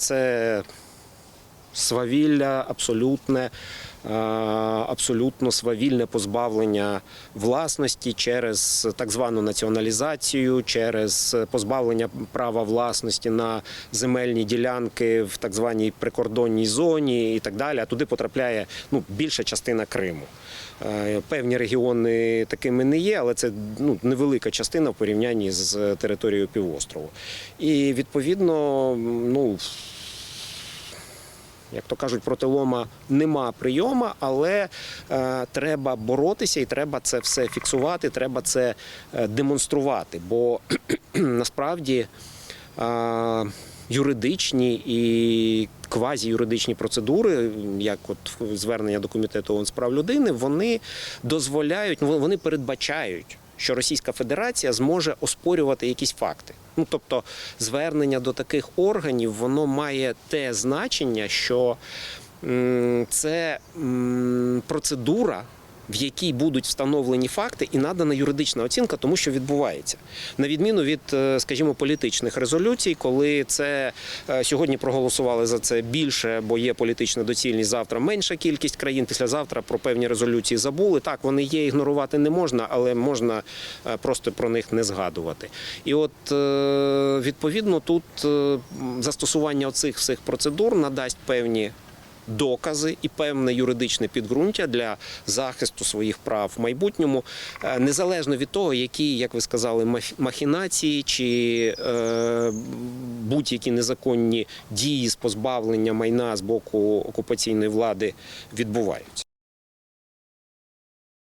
Це свавілля абсолютне, е, абсолютно свавільне позбавлення власності через так звану націоналізацію, через позбавлення права власності на земельні ділянки в так званій прикордонній зоні і так далі. А туди потрапляє ну, більша частина Криму. Е, Певні регіони такими не є, але це ну, невелика частина в порівнянні з територією півострову. І відповідно, ну як то кажуть, проти лома нема прийома, але е, треба боротися і треба це все фіксувати, треба це е, демонструвати. Бо насправді е, юридичні і квазіюридичні процедури, як от звернення до комітету ООН з прав людини, вони дозволяють, ну, вони передбачають. Що Російська Федерація зможе оспорювати якісь факти. Ну тобто, звернення до таких органів воно має те значення, що це процедура, в якій будуть встановлені факти і надана юридична оцінка тому, що відбувається, на відміну від, е, скажімо, політичних резолюцій, коли це е, сьогодні проголосували за це більше, бо є політична доцільність. Завтра менша кількість країн. Післязавтра про певні резолюції забули. Так, вони є, ігнорувати не можна, але можна е, просто про них не згадувати. І от відповідно тут застосування оцих всіх процедур надасть певні докази і певне юридичне підґрунтя для захисту своїх прав в майбутньому, е, незалежно від того, які, як ви сказали, махінації чи е, будь-які незаконні дії з позбавлення майна з боку окупаційної влади відбуваються.